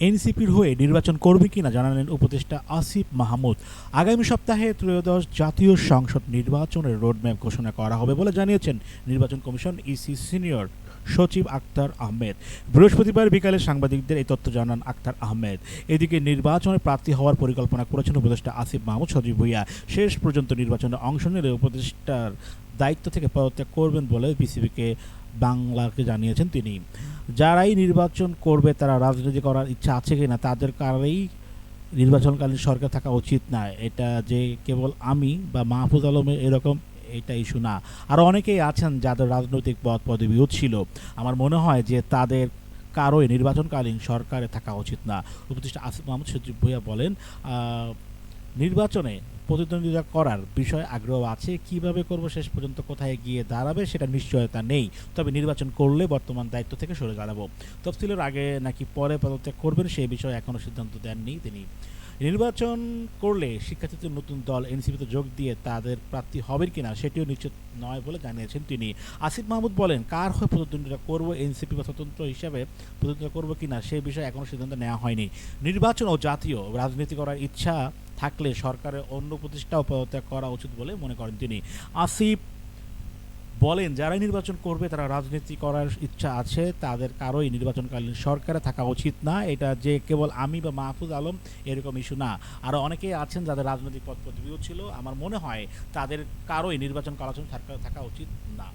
এনসিপির হয়ে নির্বাচন করবে কিনা জানালেন উপদেষ্টা আসিফ মাহমুদ। আগামী সপ্তাহে ত্রয়োদশ জাতীয় সংসদ নির্বাচনের রোডম্যাপ ঘোষণা করা হবে বলে জানিয়েছেন নির্বাচন কমিশন ইসি সিনিয়র সচিব আক্তার আহমেদ। বৃহস্পতিবার বিকালে সাংবাদিকদের এই তথ্য জানান আক্তার আহমেদ। এদিকে নির্বাচনে প্রার্থী হওয়ার পরিকল্পনা করেছেন উপদেষ্টা আসিফ মাহমুদ, সজীব ভুইয়া। শেষ পর্যন্ত নির্বাচনে অংশ নিলে উপদেষ্টার দায়িত্ব থেকে পদত্যাগ করবেন বলে বিসিবিকে বাংলাকে জানিয়েছেন তিনি। যারাই নির্বাচন করবে, তারা রাজনীতি করার ইচ্ছা আছে কিনা, তাদের কারেই নির্বাচনকালীন সরকার থাকা উচিত না। এটা যে কেবল আমি বা মাহফুজ আলমের এরকম, এটা ইস্যু না। আরও অনেকেই আছেন যাদের রাজনৈতিক পদ পদবিও ছিল। আমার মনে হয় যে তাদের কারোই নির্বাচনকালীন সরকারে থাকা উচিত না। উপদেষ্টা আসিফ মাহমুদ সচিব ভুইয়া বলেন নির্বাচনে প্রতিদ্বন্দ্বিতা করার বিষয়ে আগ্রহ আছে, কীভাবে করব শেষ পর্যন্ত কোথায় গিয়ে দাঁড়াবে সেটা নিশ্চয়তা নেই, তবে নির্বাচন করলে বর্তমান দায়িত্ব থেকে সরে দাঁড়াবো। তফসিলের আগে নাকি পরে পদত্যাগ করবেন সেই বিষয়ে এখনও সিদ্ধান্ত দেননি তিনি। নির্বাচন করলে শিক্ষার্থীদের নতুন দল, এনসিপিতে যোগ দিয়ে তাদের প্রার্থী হবেন কিনা সেটিও নিশ্চিত নয় বলে জানিয়েছেন তিনি। আসিফ মাহমুদ বলেন, কার হয়ে প্রতিদ্বন্দ্বিতা করব, এনসিপি বা স্বতন্ত্র হিসাবে প্রতিদ্বন্দ্বিতা করব কিনা সেই বিষয়ে এখনও সিদ্ধান্ত নেওয়া হয়নি। নির্বাচন ও জাতীয় রাজনীতি করার ইচ্ছা থাকলে সরকারের অন্য প্রতিষ্ঠাও পদত্যাগ করা উচিত বলে মনে করেন তিনি। আসিফ বলেন, যারাই নির্বাচন করবে তারা রাজনীতি করার ইচ্ছা আছে, তাদের কারোই নির্বাচনকালীন সরকারে থাকা উচিত না। এটা যে কেবল আমি বা মাহফুজ আলম এরকম ইস্যু না। আরও অনেকেই আছেন যাদের রাজনৈতিক পদ ছিল। আমার মনে হয় তাদের কারোই নির্বাচন থাকা থাকা উচিত না।